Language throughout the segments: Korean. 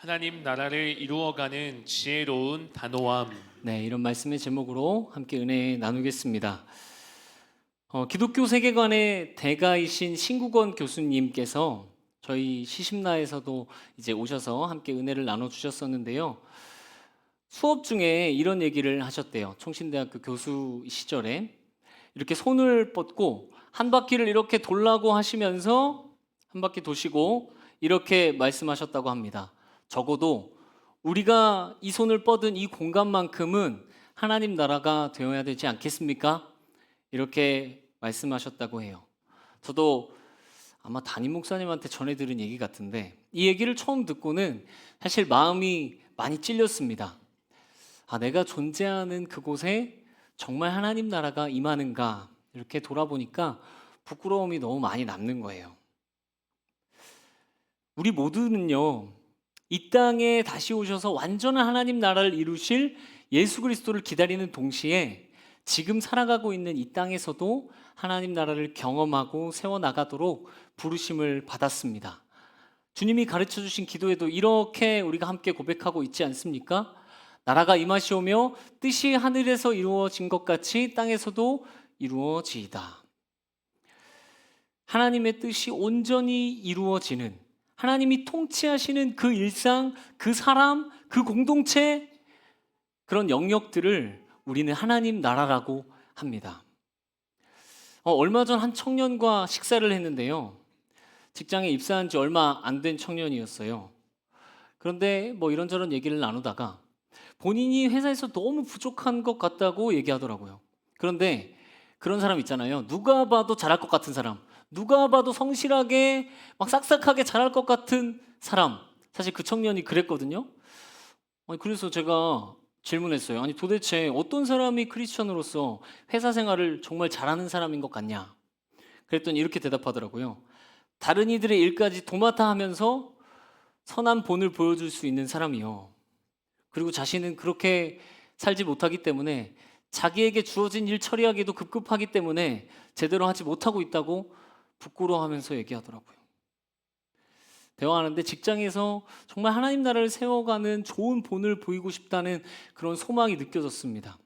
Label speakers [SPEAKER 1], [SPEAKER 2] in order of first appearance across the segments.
[SPEAKER 1] 하나님 나라를 이루어가는 지혜로운 단호함.
[SPEAKER 2] 네, 이런 말씀의 제목으로 함께 은혜 나누겠습니다. 어, 기독교 세계관의 대가이신 신국원 교수님께서 저희 시심나에서도 이제 오셔서 함께 은혜를 나눠 주셨었는데요. 수업 중에 이런 얘기를 하셨대요. 총신대학교 교수 시절에 이렇게 손을 뻗고 한 바퀴를 이렇게 돌라고 하시면서 한 바퀴 도시고 이렇게 말씀하셨다고 합니다. 적어도 우리가 이 손을 뻗은 이 공간만큼은 하나님 나라가 되어야 되지 않겠습니까? 이렇게 말씀하셨다고 해요. 저도 아마 담임 목사님한테 전해 들은 얘기 같은데 이 얘기를 처음 듣고는 사실 마음이 많이 찔렸습니다. 아, 내가 존재하는 그곳에 정말 하나님 나라가 임하는가 이렇게 돌아보니까 부끄러움이 너무 많이 남는 거예요. 우리 모두는요, 이 땅에 다시 오셔서 완전한 하나님 나라를 이루실 예수 그리스도를 기다리는 동시에 지금 살아가고 있는 이 땅에서도 하나님 나라를 경험하고 세워 나가도록 부르심을 받았습니다. 주님이 가르쳐 주신 기도에도 이렇게 우리가 함께 고백하고 있지 않습니까? 나라가 임하시오며 뜻이 하늘에서 이루어진 것 같이 땅에서도 이루어지이다. 하나님의 뜻이 온전히 이루어지는 하나님이 통치하시는 그 일상, 그 사람, 그 공동체 그런 영역들을 우리는 하나님 나라라고 합니다. 어, 얼마 전 한 청년과 식사를 했는데요. 직장에 입사한 지 얼마 안 된 청년이었어요. 그런데 뭐 이런저런 얘기를 나누다가 본인이 회사에서 너무 부족한 것 같다고 얘기하더라고요. 그런데 그런 사람 있잖아요. 누가 봐도 잘할 것 같은 사람. 누가 봐도 성실하게 막 싹싹하게 잘할 것 같은 사람. 사실 그 청년이 그랬거든요. 아니, 그래서 제가 질문했어요. 아니 도대체 어떤 사람이 크리스천으로서 회사 생활을 정말 잘하는 사람인 것 같냐? 그랬더니 이렇게 대답하더라고요. 다른 이들의 일까지 도맡아 하면서 선한 본을 보여줄 수 있는 사람이요. 그리고 자신은 그렇게 살지 못하기 때문에 자기에게 주어진 일 처리하기도 급급하기 때문에 제대로 하지 못하고 있다고 부끄러워하면서 얘기하더라고요. 대화하는데 직장에서 정말 하나님 나라를 세워가는 좋은 본을 보이고 싶다는 그런 소망이 느껴졌습니다.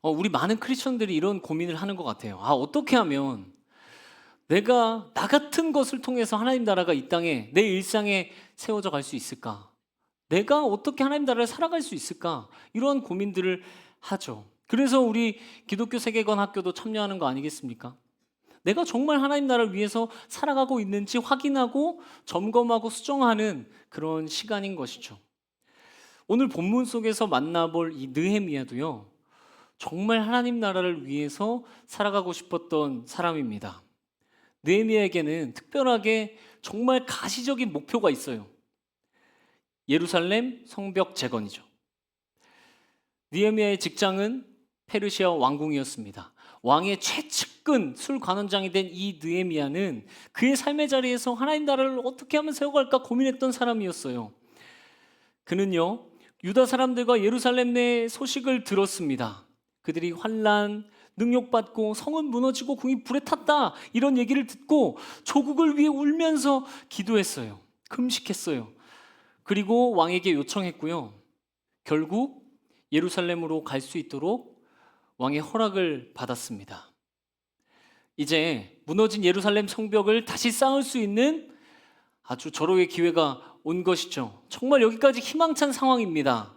[SPEAKER 2] 어, 우리 많은 크리스천들이 이런 고민을 하는 것 같아요. 아, 어떻게 하면 내가 나 같은 것을 통해서 하나님 나라가 이 땅에 내 일상에 세워져 갈 수 있을까? 내가 어떻게 하나님 나라를 살아갈 수 있을까? 이런 고민들을 하죠. 그래서 우리 기독교 세계관 학교도 참여하는 거 아니겠습니까? 내가 정말 하나님 나라를 위해서 살아가고 있는지 확인하고 점검하고 수정하는 그런 시간인 것이죠. 오늘 본문 속에서 만나볼 이 느헤미야도요. 정말 하나님 나라를 위해서 살아가고 싶었던 사람입니다. 느헤미야에게는 특별하게 정말 가시적인 목표가 있어요. 예루살렘 성벽 재건이죠. 느헤미야의 직장은 페르시아 왕궁이었습니다. 왕의 최측근 술 관원장이 된 이 느헤미야는 그의 삶의 자리에서 하나님 나라를 어떻게 하면 세워갈까 고민했던 사람이었어요. 그는요 유다 사람들과 예루살렘 내 소식을 들었습니다. 그들이 환란, 능욕받고 성은 무너지고 궁이 불에 탔다 이런 얘기를 듣고 조국을 위해 울면서 기도했어요. 금식했어요. 그리고 왕에게 요청했고요. 결국 예루살렘으로 갈 수 있도록 왕의 허락을 받았습니다. 이제 무너진 예루살렘 성벽을 다시 쌓을 수 있는 아주 절호의 기회가 온 것이죠. 정말 여기까지 희망찬 상황입니다.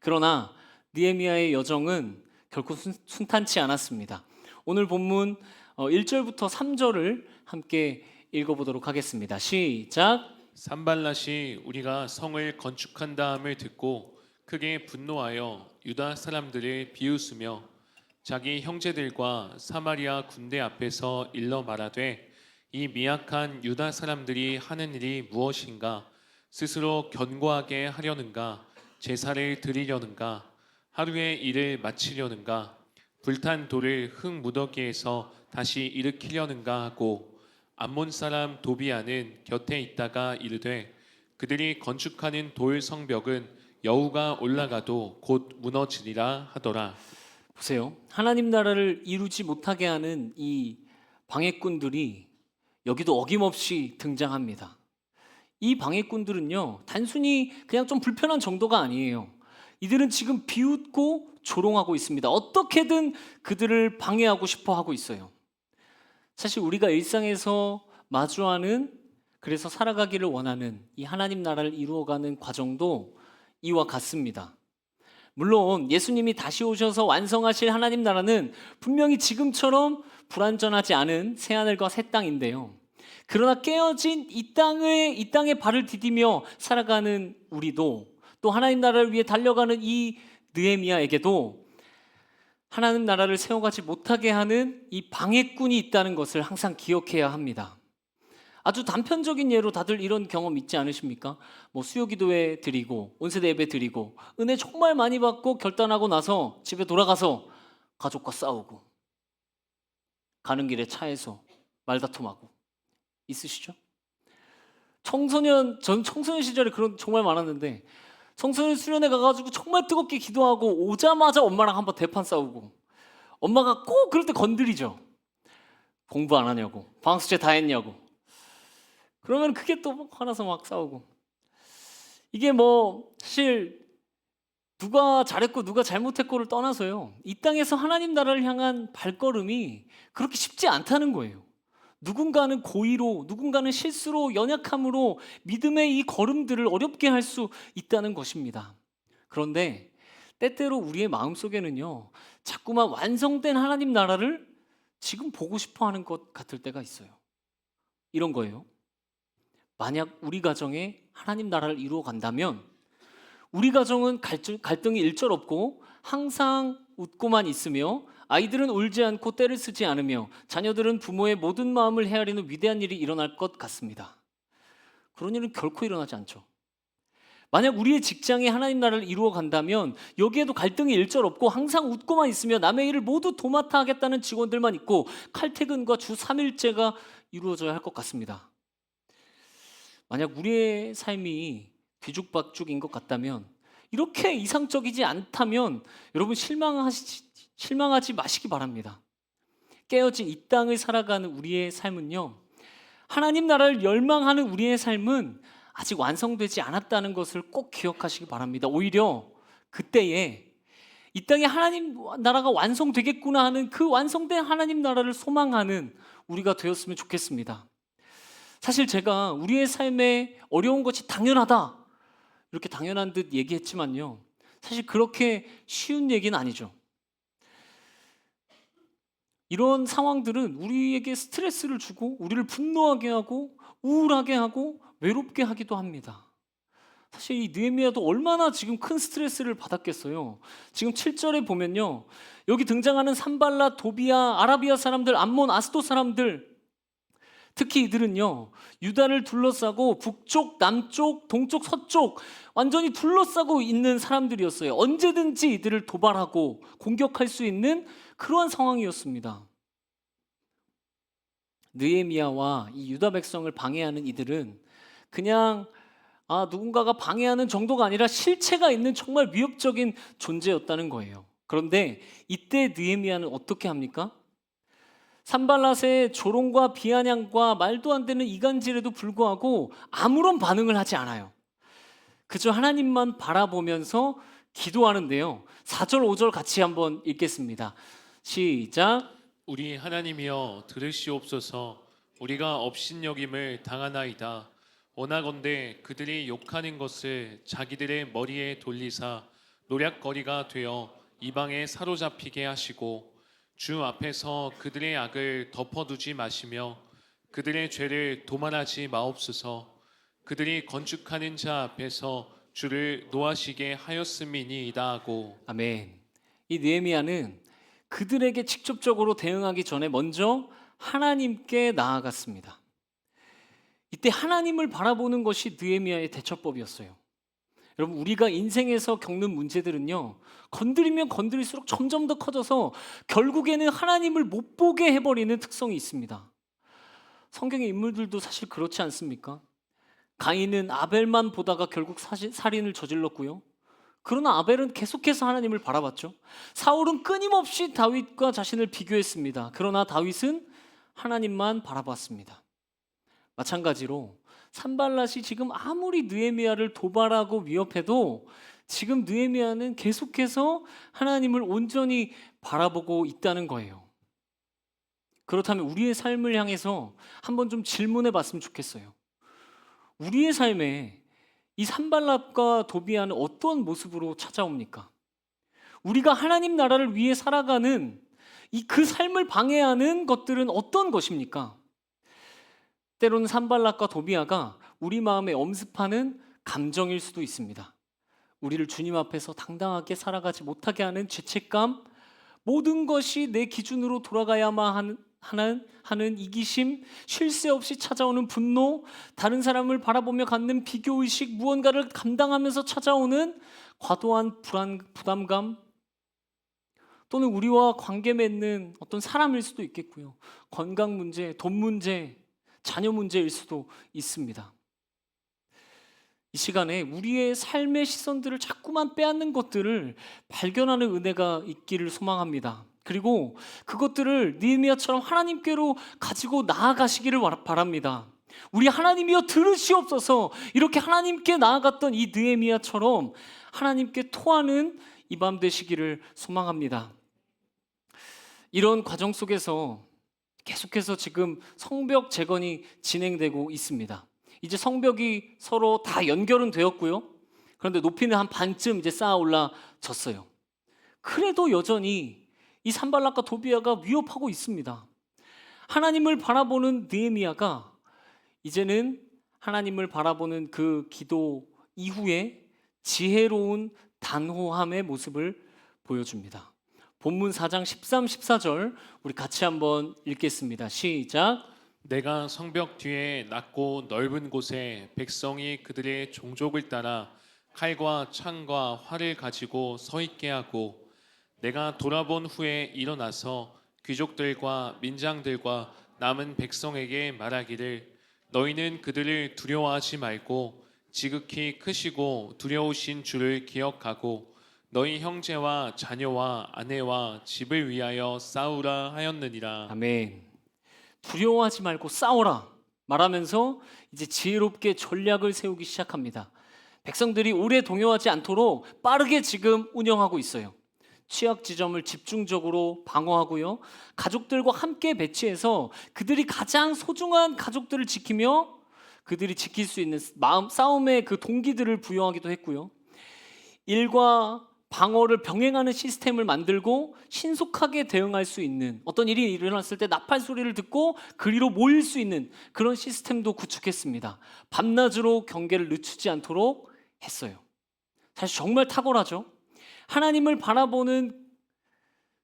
[SPEAKER 2] 그러나 니에미아의 여정은 결코 순, 순탄치 않았습니다. 오늘 본문 1절부터 3절을 함께 읽어보도록 하겠습니다. 시작.
[SPEAKER 1] 산발랏이 우리가 성을 건축한 다음을 듣고 크게 분노하여 유다 사람들을 비웃으며 자기 형제들과 사마리아 군대 앞에서 일러 말하되 이 미약한 유다 사람들이 하는 일이 무엇인가? 스스로 견고하게 하려는가? 제사를 드리려는가? 하루의 일을 마치려는가? 불탄 돌을 흙 무더기에서 다시 일으키려는가? 하고 암몬 사람 도비아는 곁에 있다가 이르되 그들이 건축하는 돌 성벽은 여우가 올라가도 곧 무너지리라 하더라.
[SPEAKER 2] 보세요. 하나님 나라를 이루지 못하게 하는 이 방해꾼들이 여기도 어김없이 등장합니다. 이 방해꾼들은요, 단순히 그냥 좀 불편한 정도가 아니에요. 이들은 지금 비웃고 조롱하고 있습니다. 어떻게든 그들을 방해하고 싶어 하고 있어요. 사실 우리가 일상에서 마주하는 그래서 살아가기를 원하는 이 하나님 나라를 이루어가는 과정도 이와 같습니다. 물론 예수님이 다시 오셔서 완성하실 하나님 나라는 분명히 지금처럼 불완전하지 않은 새 하늘과 새 땅인데요. 그러나 깨어진 이 땅에 이 땅에 발을 디디며 살아가는 우리도 또 하나님 나라를 위해 달려가는 이 느헤미야에게도 하나님 나라를 세워가지 못하게 하는 이 방해꾼이 있다는 것을 항상 기억해야 합니다. 아주 단편적인 예로 다들 이런 경험 있지 않으십니까? 뭐 수요 기도회 드리고 온세대 예배 드리고 은혜 정말 많이 받고 결단하고 나서 집에 돌아가서 가족과 싸우고 가는 길에 차에서 말다툼하고 있으시죠? 청소년 전 청소년 시절에 그런 정말 많았는데 청소년 수련회 가가지고 정말 뜨겁게 기도하고 오자마자 엄마랑 한번 대판 싸우고 엄마가 꼭 그럴 때 건드리죠. 공부 안 하냐고 방학숙제 다 했냐고 그러면 그게 또막 화나서 막 싸우고. 이게 뭐 사실 누가 잘했고 누가 잘못했고를 떠나서요. 이 땅에서 하나님 나라를 향한 발걸음이 그렇게 쉽지 않다는 거예요. 누군가는 고의로 누군가는 실수로 연약함으로 믿음의 이 걸음들을 어렵게 할 수 있다는 것입니다. 그런데 때때로 우리의 마음 속에는요 자꾸만 완성된 하나님 나라를 지금 보고 싶어 하는 것 같을 때가 있어요. 이런 거예요 만약 우리 가정에 하나님 나라를 이루어 간다면 우리 가정은 갈등이 일절 없고 항상 웃고만 있으며 아이들은 울지 않고 때를 쓰지 않으며 자녀들은 부모의 모든 마음을 헤아리는 위대한 일이 일어날 것 같습니다. 그런 일은 결코 일어나지 않죠. 만약 우리의 직장에 하나님 나라를 이루어 간다면 여기에도 갈등이 일절 없고 항상 웃고만 있으며 남의 일을 모두 도맡아 하겠다는 직원들만 있고 칼퇴근과 주 3일제가 이루어져야 할 것 같습니다. 만약 우리의 삶이 뒤죽박죽인 것 같다면 이렇게 이상적이지 않다면 여러분 실망하시, 실망하지 마시기 바랍니다. 깨어진 이 땅을 살아가는 우리의 삶은요. 하나님 나라를 열망하는 우리의 삶은 아직 완성되지 않았다는 것을 꼭 기억하시기 바랍니다. 오히려 그때에 이 땅에 하나님 나라가 완성되겠구나 하는 그 완성된 하나님 나라를 소망하는 우리가 되었으면 좋겠습니다. 사실 제가 우리의 삶에 어려운 것이 당연하다. 이렇게 당연한 듯 얘기했지만요. 사실 그렇게 쉬운 얘기는 아니죠. 이런 상황들은 우리에게 스트레스를 주고 우리를 분노하게 하고 우울하게 하고 외롭게 하기도 합니다. 사실 이 느헤미야도 얼마나 지금 큰 스트레스를 받았겠어요. 지금 7절에 보면요. 여기 등장하는 산발라, 도비아, 아라비아 사람들, 암몬, 아스도 사람들 특히 이들은요 유다를 둘러싸고 북쪽, 남쪽, 동쪽, 서쪽 완전히 둘러싸고 있는 사람들이었어요. 언제든지 이들을 도발하고 공격할 수 있는 그러한 상황이었습니다. 느헤미야와 이 유다 백성을 방해하는 이들은 그냥 아 누군가가 방해하는 정도가 아니라 실체가 있는 정말 위협적인 존재였다는 거예요. 그런데 이때 느헤미야는 어떻게 합니까? 산발랏의 조롱과 비아냥과 말도 안 되는 이간질에도 불구하고 아무런 반응을 하지 않아요. 그저 하나님만 바라보면서 기도하는데요. 4절, 5절 같이 한번 읽겠습니다. 시작.
[SPEAKER 1] 우리 하나님이여 들으시옵소서 우리가 업신여김을 당하나이다 원하건대 그들이 욕하는 것을 자기들의 머리에 돌리사 노략거리가 되어 이방에 사로잡히게 하시고 주 앞에서 그들의 악을 덮어두지 마시며 그들의 죄를 도말하지 마옵소서 그들이 건축하는 자 앞에서 주를 노하시게 하였음이니이다 하고
[SPEAKER 2] 아멘. 이 느헤미야는 그들에게 직접적으로 대응하기 전에 먼저 하나님께 나아갔습니다. 이때 하나님을 바라보는 것이 느헤미야의 대처법이었어요. 여러분 우리가 인생에서 겪는 문제들은요 건드리면 건드릴수록 점점 더 커져서 결국에는 하나님을 못 보게 해버리는 특성이 있습니다. 성경의 인물들도 사실 그렇지 않습니까? 가인은 아벨만 보다가 결국 사시, 살인을 저질렀고요. 그러나 아벨은 계속해서 하나님을 바라봤죠. 사울은 끊임없이 다윗과 자신을 비교했습니다. 그러나 다윗은 하나님만 바라봤습니다. 마찬가지로 산발랏이 지금 아무리 느헤미야를 도발하고 위협해도 지금 느헤미야는 계속해서 하나님을 온전히 바라보고 있다는 거예요. 그렇다면 우리의 삶을 향해서 한번 좀 질문해 봤으면 좋겠어요. 우리의 삶에 이 산발랍과 도비아는 어떤 모습으로 찾아옵니까? 우리가 하나님 나라를 위해 살아가는 이 그 삶을 방해하는 것들은 어떤 것입니까? 때로는 산발락과 도비아가 우리 마음에 엄습하는 감정일 수도 있습니다. 우리를 주님 앞에서 당당하게 살아가지 못하게 하는 죄책감, 모든 것이 내 기준으로 돌아가야만 하는, 하는, 하는 이기심, 쉴 새 없이 찾아오는 분노, 다른 사람을 바라보며 갖는 비교의식, 무언가를 감당하면서 찾아오는 과도한 불안, 부담감, 또는 우리와 관계 맺는 어떤 사람일 수도 있겠고요. 건강 문제, 돈 문제, 자녀 문제일 수도 있습니다. 이 시간에 우리의 삶의 시선들을 자꾸만 빼앗는 것들을 발견하는 은혜가 있기를 소망합니다. 그리고 그것들을 니에미아처럼 하나님께로 가지고 나아가시기를 바- 바랍니다. 우리 하나님이여 들으시옵소서 이렇게 하나님께 나아갔던 이 느헤미야처럼 하나님께 토하는 이 밤 되시기를 소망합니다. 이런 과정 속에서 계속해서 지금 성벽 재건이 진행되고 있습니다. 이제 성벽이 서로 다 연결은 되었고요. 그런데 높이는 한 반쯤 이제 쌓아 올라졌어요. 그래도 여전히 이 산발락과 도비아가 위협하고 있습니다. 하나님을 바라보는 느헤미야가 이제는 하나님을 바라보는 그 기도 이후에 지혜로운 단호함의 모습을 보여줍니다. 본문 4장 13, 14절 우리 같이 한번 읽겠습니다. 시작.
[SPEAKER 1] 내가 성벽 뒤에 낮고 넓은 곳에 백성이 그들의 종족을 따라 칼과 창과 활을 가지고 서 있게 하고 내가 돌아본 후에 일어나서 귀족들과 민장들과 남은 백성에게 말하기를 너희는 그들을 두려워하지 말고 지극히 크시고 두려우신 주를 기억하고 너희 형제와 자녀와 아내와 집을 위하여 싸우라 하였느니라.
[SPEAKER 2] 아멘. 두려워하지 말고 싸워라 말하면서 이제 지혜롭게 전략을 세우기 시작합니다. 백성들이 오래 동요하지 않도록 빠르게 지금 운영하고 있어요. 취약 지점을 집중적으로 방어하고요. 가족들과 함께 배치해서 그들이 가장 소중한 가족들을 지키며 그들이 지킬 수 있는 마음 싸움의 그 동기들을 부여하기도 했고요. 일과 방어를 병행하는 시스템을 만들고 신속하게 대응할 수 있는 어떤 일이 일어났을 때 나팔 소리를 듣고 그리로 모일 수 있는 그런 시스템도 구축했습니다. 밤낮으로 경계를 늦추지 않도록 했어요. 사실 정말 탁월하죠. 하나님을 바라보는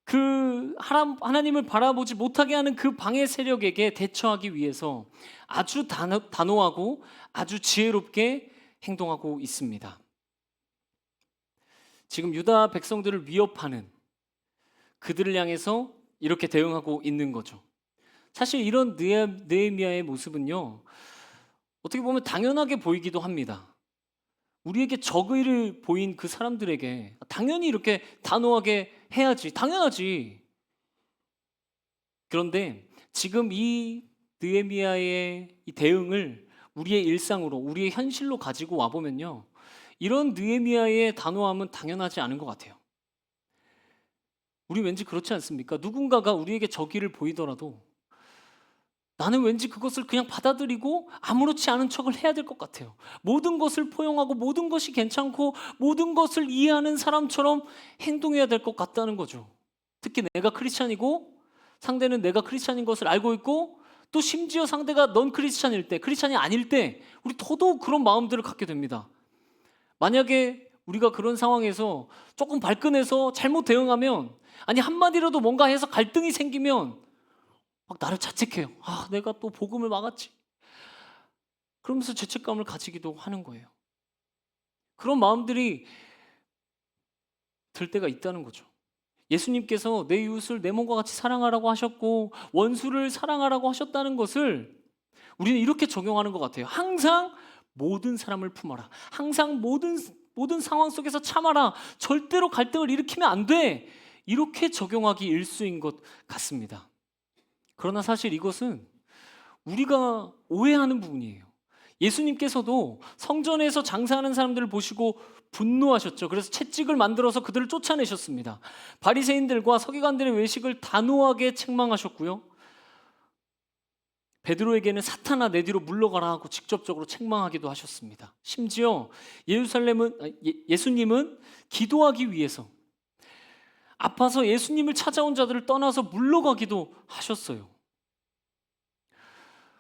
[SPEAKER 2] 그 하나- 하나님을 바라보지 못하게 하는 그 방해 세력에게 대처하기 위해서 아주 단호, 단호하고 아주 지혜롭게 행동하고 있습니다. 지금 유다 백성들을 위협하는 그들을 향해서 이렇게 대응하고 있는 거죠. 사실 이런 느헤- 느헤미야의 모습은요. 어떻게 보면 당연하게 보이기도 합니다. 우리에게 적의를 보인 그 사람들에게 당연히 이렇게 단호하게 해야지. 당연하지. 그런데 지금 이 느헤미야의 이 대응을 우리의 일상으로, 우리의 현실로 가지고 와 보면요. 이런 느헤미야의 단호함은 당연하지 않은 것 같아요. 우리 왠지 그렇지 않습니까? 누군가가 우리에게 적의를 보이더라도 나는 왠지 그것을 그냥 받아들이고 아무렇지 않은 척을 해야 될 것 같아요. 모든 것을 포용하고 모든 것이 괜찮고 모든 것을 이해하는 사람처럼 행동해야 될 것 같다는 거죠. 특히 내가 크리스찬이고 상대는 내가 크리스찬인 것을 알고 있고 또 심지어 상대가 넌 크리스찬일 때, 크리스찬이 아닐 때 우리 더더욱 그런 마음들을 갖게 됩니다. 만약에 우리가 그런 상황에서 조금 발끈해서 잘못 대응하면 아니 한마디라도 뭔가 해서 갈등이 생기면 막 나를 자책해요. 아, 내가 또 복음을 막았지. 그러면서 죄책감을 가지기도 하는 거예요. 그런 마음들이 들 때가 있다는 거죠. 예수님께서 내 이웃을 내 몸과 같이 사랑하라고 하셨고 원수를 사랑하라고 하셨다는 것을 우리는 이렇게 적용하는 것 같아요. 항상 모든 사람을 품어라. 항상 모든 모든 상황 속에서 참아라. 절대로 갈등을 일으키면 안 돼. 이렇게 적용하기 일수인 것 같습니다. 그러나 사실 이것은 우리가 오해하는 부분이에요. 예수님께서도 성전에서 장사하는 사람들을 보시고 분노하셨죠. 그래서 채찍을 만들어서 그들을 쫓아내셨습니다. 바리새인들과 서기관들의 외식을 단호하게 책망하셨고요. 베드로에게는 사탄아 내 뒤로 물러가라 하고 직접적으로 책망하기도 하셨습니다. 심지어 예루살렘은 아, 예- 예수님은 기도하기 위해서 아파서 예수님을 찾아온 자들을 떠나서 물러가기도 하셨어요.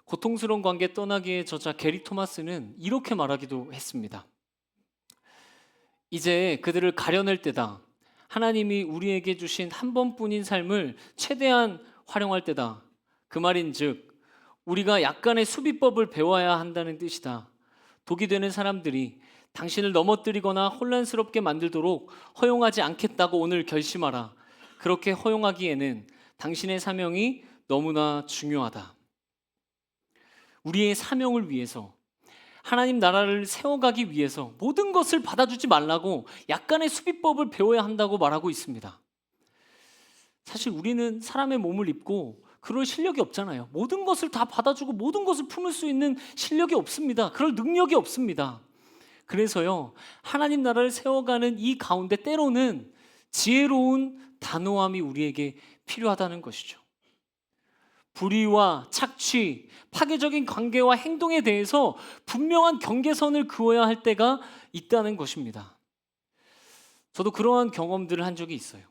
[SPEAKER 2] 고통스러운 관계 떠나기의 저자 게리 토마스는 이렇게 말하기도 했습니다. 이제 그들을 가려낼 때다. 하나님이 우리에게 주신 한 번뿐인 삶을 최대한 활용할 때다. 그 말인 즉 우리가 약간의 수비법을 배워야 한다는 뜻이다. 독이 되는 사람들이 당신을 넘어뜨리거나 혼란스럽게 만들도록 허용하지 않겠다고 오늘 결심하라. 그렇게 허용하기에는 당신의 사명이 너무나 중요하다. 우리의 사명을 위해서 하나님 나라를 세워가기 위해서 모든 것을 받아주지 말라고 약간의 수비법을 배워야 한다고 말하고 있습니다. 사실 우리는 사람의 몸을 입고 그럴 실력이 없잖아요. 모든 것을 다 받아주고 모든 것을 품을 수 있는 실력이 없습니다. 그럴 능력이 없습니다. 그래서요, 하나님 나라를 세워가는 이 가운데 때로는 지혜로운 단호함이 우리에게 필요하다는 것이죠. 불의와 착취, 파괴적인 관계와 행동에 대해서 분명한 경계선을 그어야 할 때가 있다는 것입니다. 저도 그러한 경험들을 한 적이 있어요.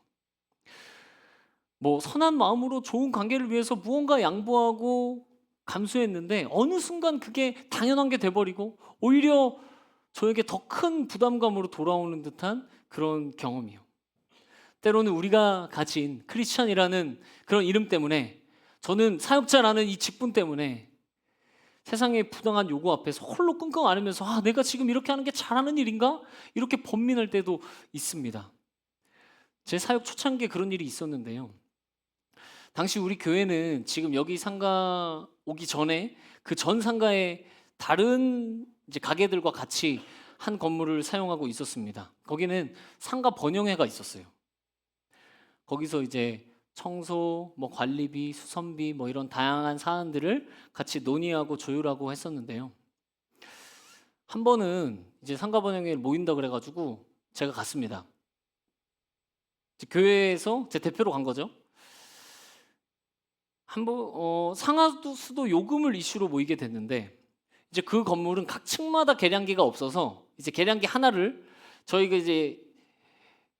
[SPEAKER 2] 뭐 선한 마음으로 좋은 관계를 위해서 무언가 양보하고 감수했는데 어느 순간 그게 당연한 게 돼버리고 오히려 저에게 더 큰 부담감으로 돌아오는 듯한 그런 경험이요. 때로는 우리가 가진 크리스천이라는 그런 이름 때문에 저는 사역자라는 이 직분 때문에 세상의 부당한 요구 앞에서 홀로 끙끙 앓으면서 아 내가 지금 이렇게 하는 게 잘하는 일인가 이렇게 번민할 때도 있습니다. 제 사역 초창기에 그런 일이 있었는데요. 당시 우리 교회는 지금 여기 상가 오기 전에 그 전 상가에 다른 이제 가게들과 같이 한 건물을 사용하고 있었습니다. 거기는 상가 번영회가 있었어요. 거기서 이제 청소, 뭐 관리비, 수선비 뭐 이런 다양한 사안들을 같이 논의하고 조율하고 했었는데요. 한 번은 이제 상가 번영회 모인다 그래가지고 제가 갔습니다. 교회에서 제 대표로 간 거죠. 한번 어, 상하수도 요금을 이슈로 모이게 됐는데 이제 그 건물은 각 층마다 계량기가 없어서 이제 계량기 하나를 저희가 이제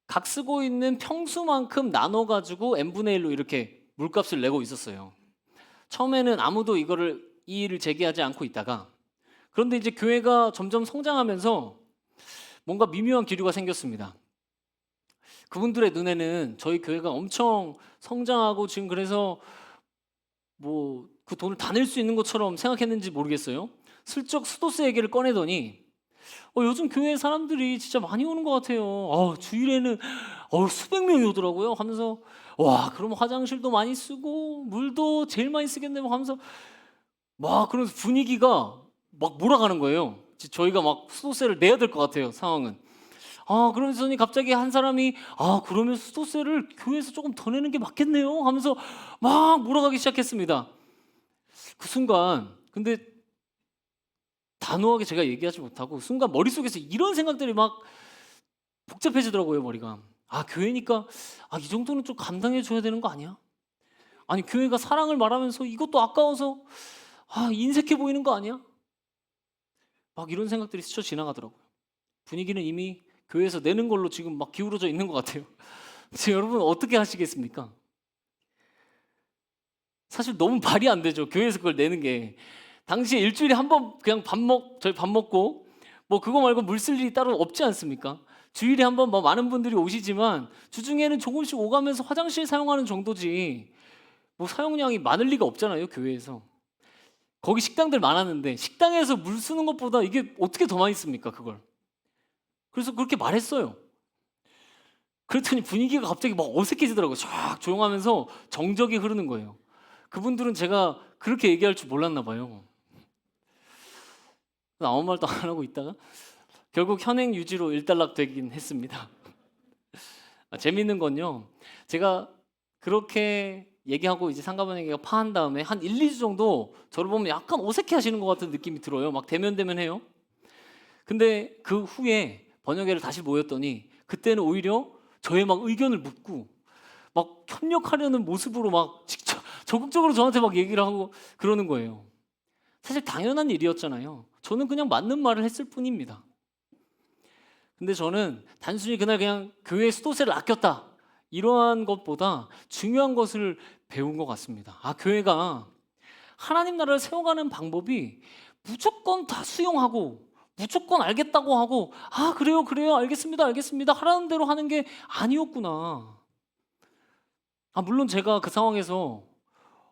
[SPEAKER 2] 각 쓰고 있는 평수만큼 나눠 가지고 n분의 1로 이렇게 물값을 내고 있었어요. 처음에는 아무도 이거를 이의를 제기하지 않고 있다가 그런데 이제 교회가 점점 성장하면서 뭔가 미묘한 기류가 생겼습니다. 그분들의 눈에는 저희 교회가 엄청 성장하고 지금 그래서 뭐 그 돈을 다 낼 수 있는 것처럼 생각했는지 모르겠어요. 슬쩍 수도세 얘기를 꺼내더니 어, 요즘 교회 사람들이 진짜 많이 오는 것 같아요. 어, 주일에는 어, 수백 명이 오더라고요. 하면서 와, 그럼 화장실도 많이 쓰고 물도 제일 많이 쓰겠네 뭐 하면서 막 그런 분위기가 막 몰아가는 거예요. 지- 저희가 막 수도세를 내야 될 것 같아요. 상황은. 아, 그러더니 갑자기 한 사람이 아, 그러면 수도세를 교회에서 조금 더 내는 게 맞겠네요. 하면서 막 몰아가기 시작했습니다. 그 순간 근데 단호하게 제가 얘기하지 못하고 순간 머릿속에서 이런 생각들이 막 복잡해지더라고요, 머리가. 아, 교회니까 아, 이 정도는 좀 감당해 줘야 되는 거 아니야? 아니, 교회가 사랑을 말하면서 이것도 아까워서 아, 인색해 보이는 거 아니야? 막 이런 생각들이 스쳐 지나가더라고요. 분위기는 이미 교회에서 내는 걸로 지금 막 기울어져 있는 것 같아요. 여러분 어떻게 하시겠습니까? 사실 너무 말이 안 되죠. 교회에서 그걸 내는 게. 당시에 일주일에 한 번 그냥 밥 먹, 저희 밥 먹고 뭐 그거 말고 물 쓸 일이 따로 없지 않습니까? 주일에 한번뭐 많은 분들이 오시지만 주중에는 조금씩 오가면서 화장실 사용하는 정도지 뭐 사용량이 많을 리가 없잖아요, 교회에서. 거기 식당들 많았는데 식당에서 물 쓰는 것보다 이게 어떻게 더 많이 씁니까, 그걸? 그래서 그렇게 말했어요. 그랬더니 분위기가 갑자기 막 어색해지더라고요. 쫙 조용하면서 정적이 흐르는 거예요. 그분들은 제가 그렇게 얘기할 줄 몰랐나 봐요. 아무 말도 안 하고 있다가 결국 현행 유지로 일단락 되긴 했습니다. 아, 재밌는 건요. 제가 그렇게 얘기하고 이제 상가번에게가 파한 다음에 한 1, 2주 정도 저를 보면 약간 어색해 하시는 것 같은 느낌이 들어요. 막 대면대면 해요. 근데 그 후에 번역회를 다시 모였더니 그때는 오히려 저의 막 의견을 묻고 막 협력하려는 모습으로 막 직접 적극적으로 저한테 막 얘기를 하고 그러는 거예요. 사실 당연한 일이었잖아요. 저는 그냥 맞는 말을 했을 뿐입니다. 근데 저는 단순히 그날 그냥 교회 수도세를 아꼈다 이러한 것보다 중요한 것을 배운 것 같습니다. 아 교회가 하나님 나라를 세워가는 방법이 무조건 다 수용하고 무조건 알겠다고 하고 아 그래요 그래요 알겠습니다 알겠습니다 하라는 대로 하는 게 아니었구나. 아 물론 제가 그 상황에서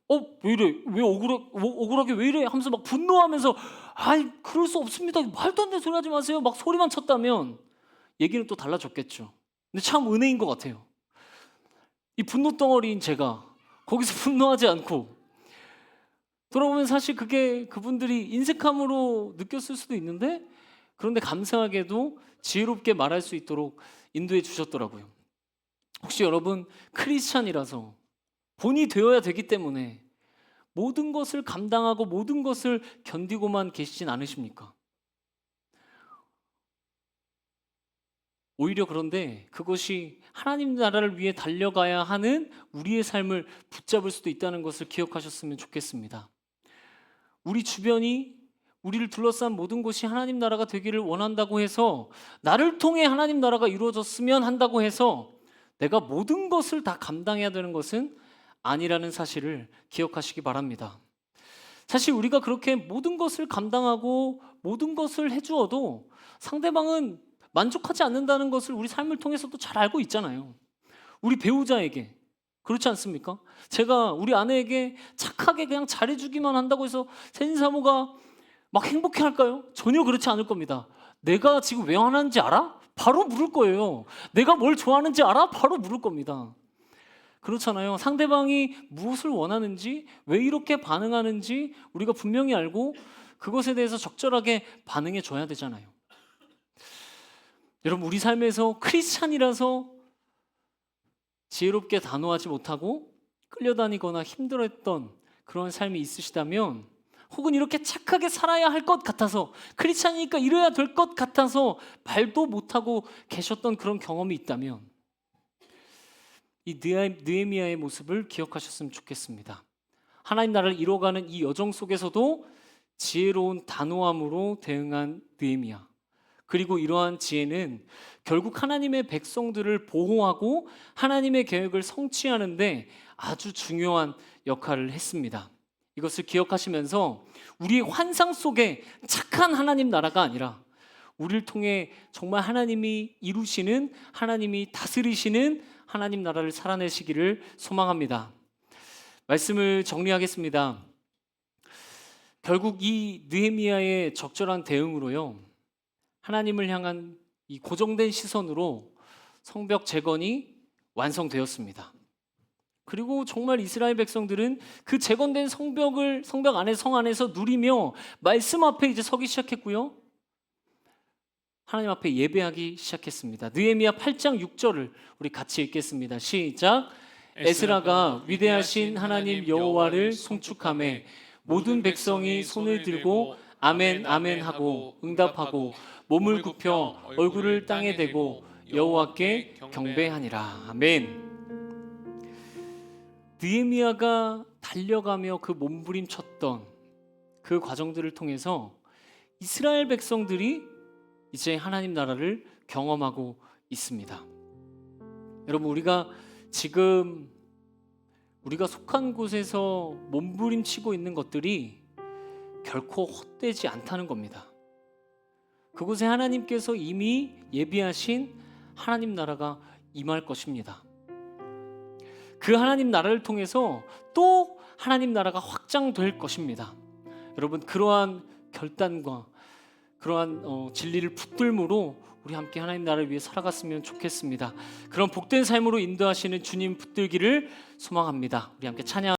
[SPEAKER 2] 어 왜 이래 왜 억울해 어, 억울하게 왜 이래 하면서 막 분노하면서 아이 그럴 수 없습니다 말도 안 되는 소리 하지 마세요 막 소리만 쳤다면 얘기는 또 달라졌겠죠. 근데 참 은혜인 것 같아요. 이 분노 덩어리인 제가 거기서 분노하지 않고 돌아보면 사실 그게 그분들이 인색함으로 느꼈을 수도 있는데 그런데 감사하게도 지혜롭게 말할 수 있도록 인도해 주셨더라고요. 혹시 여러분 크리스찬이라서 본이 되어야 되기 때문에 모든 것을 감당하고 모든 것을 견디고만 계시진 않으십니까? 오히려 그런데 그것이 하나님 나라를 위해 달려가야 하는 우리의 삶을 붙잡을 수도 있다는 것을 기억하셨으면 좋겠습니다. 우리 주변이 우리를 둘러싼 모든 곳이 하나님 나라가 되기를 원한다고 해서 나를 통해 하나님 나라가 이루어졌으면 한다고 해서 내가 모든 것을 다 감당해야 되는 것은 아니라는 사실을 기억하시기 바랍니다. 사실 우리가 그렇게 모든 것을 감당하고 모든 것을 해주어도 상대방은 만족하지 않는다는 것을 우리 삶을 통해서도 잘 알고 있잖아요. 우리 배우자에게 그렇지 않습니까? 제가 우리 아내에게 착하게 그냥 잘해주기만 한다고 해서 세진사모가 막 행복해 할까요? 전혀 그렇지 않을 겁니다. 내가 지금 왜 화나는지 알아? 바로 물을 거예요. 내가 뭘 좋아하는지 알아? 바로 물을 겁니다. 그렇잖아요. 상대방이 무엇을 원하는지, 왜 이렇게 반응하는지 우리가 분명히 알고 그것에 대해서 적절하게 반응해 줘야 되잖아요. 여러분 우리 삶에서 크리스찬이라서 지혜롭게 단호하지 못하고 끌려다니거나 힘들었던 그런 삶이 있으시다면 혹은 이렇게 착하게 살아야 할 것 같아서 크리스찬이니까 이래야 될 것 같아서 말도 못하고 계셨던 그런 경험이 있다면 이 느헤미야의 모습을 기억하셨으면 좋겠습니다. 하나님 나라를 이뤄가는 이 여정 속에서도 지혜로운 단호함으로 대응한 느헤미야. 그리고 이러한 지혜는 결국 하나님의 백성들을 보호하고 하나님의 계획을 성취하는데 아주 중요한 역할을 했습니다. 이것을 기억하시면서 우리의 환상 속에 착한 하나님 나라가 아니라 우리를 통해 정말 하나님이 이루시는 하나님이 다스리시는 하나님 나라를 살아내시기를 소망합니다. 말씀을 정리하겠습니다. 결국 이 느헤미야의 적절한 대응으로요. 하나님을 향한 이 고정된 시선으로 성벽 재건이 완성되었습니다. 그리고 정말 이스라엘 백성들은 그 재건된 성벽을 성벽 안에 성 안에서 누리며 말씀 앞에 이제 서기 시작했고요. 하나님 앞에 예배하기 시작했습니다. 느헤미야 8장 6절을 우리 같이 읽겠습니다. 시작. 에스라가 위대하신 하나님 여호와를 송축함에 모든 백성이 손을 들고 아멘 아멘 하고 응답하고 몸을 굽혀 얼굴을 땅에 대고 여호와께 경배하니라. 아멘. 느헤미야가 달려가며 그 몸부림쳤던 그 과정들을 통해서 이스라엘 백성들이 이제 하나님 나라를 경험하고 있습니다. 여러분 우리가 지금 우리가 속한 곳에서 몸부림치고 있는 것들이 결코 헛되지 않다는 겁니다. 그곳에 하나님께서 이미 예비하신 하나님 나라가 임할 것입니다. 그 하나님 나라를 통해서 또 하나님 나라가 확장될 것입니다. 여러분 그러한 결단과 그러한 어, 진리를 붙들므로 우리 함께 하나님 나라를 위해 살아갔으면 좋겠습니다. 그런 복된 삶으로 인도하시는 주님 붙들기를 소망합니다. 우리 함께 찬양.